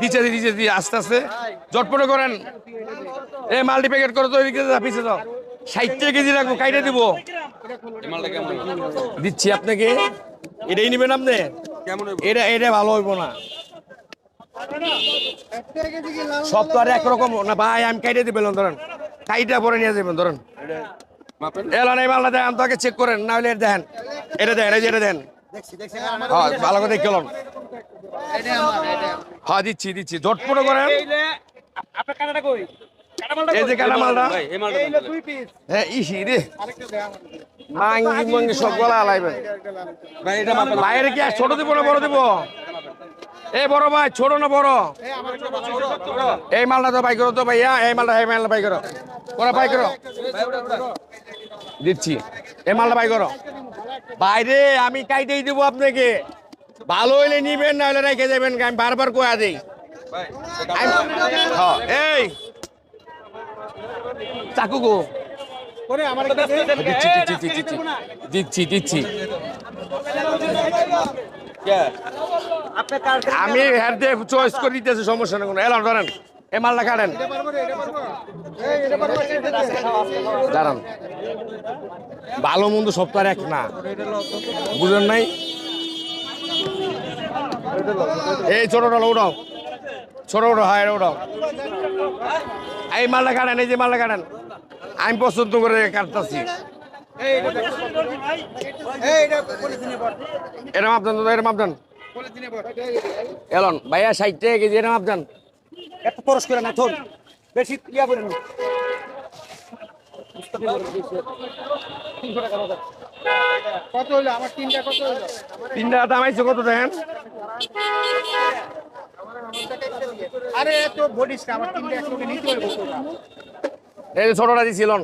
দিচ্ছে দিচ্ছে দিয়ে আস্তে আস্তে। জটপট করেন। এ মাল্টি প্যাকেট করো তো এদিকে যা, পিছে যাও। কেজি রাখব কাইটে দিব। দিচ্ছি আপনাকে। এটাই নেবেন আপনি? এটা এটা ভালো হইব না। সব তো আর একরকম না ভাই আমি কাইটে দিবেন ধরেন। কাইটা পরে নিয়ে যাবেন ধরেন। এলান এই মালটা দেন আমাকে চেক করেন না হলে দেখেন এটা দেন এই যে এটা দেন। হ্যাঁ ভালো করে দেখে লন। হ্যাঁ দিচ্ছি দিচ্ছি। ঝটপট করেন? আপনার কাটাটা কই? মালটা এই যে কাটা মালটা? এইলে দুই পিস হ্যাঁ ইসি রে। মাঙ্গি মাঙ্গি সব গলা লাইবে বাইরে কি ছোট দিব না বড় দিব? এই বড় ভাই ছোট না বড়? এই মালটা তো বাই করো তো ভাইয়া এই মালটা এই মালটা বাই করো। কোরা বাই করো। দিচ্ছি। এই মালটা বাই করো। বাইরে আমি কাইটেই দিব আপনাকে। ভালো হইলে নিবেন না হলে রেখে যাবেন আমি বারবার কোয়া দিই। হ্যাঁ, এই। চাকু গো। দিচ্ছি দিচ্ছি দিচ্ছি দিচ্ছি। দিচ্ছি আপনি কার আমি হ্যার দিয়ে চয়েস করে দিতেছি সমস্যা নেই কোনো। এলাম ধরেন। এই মালটা কাটেন। দাঁড়ান। ভালো মন্দ সপ্তাহের এক না। বুঝেন নাই? এই ছোটটা উঠাও। ছোট হ্যাঁ উঠাও। এই মালটা কাটেন, এই যে মালটা কাটেন। আমি পছন্দ করে কাটতেছি। এটা মাপদান দাদা, এটা মাপদান এলন, ভাইয়া, ষাট টাকা কেজি, এটা এত খরচ করে না বেশি ইয়া করে না। কত হলো আমার তিনটা কত হলো তিনটা দাম আইছে কত দেখেন? আরে তো বডিস আমার তিনটা একসঙ্গে নিতে হবে এই ছোটটা দিছিলন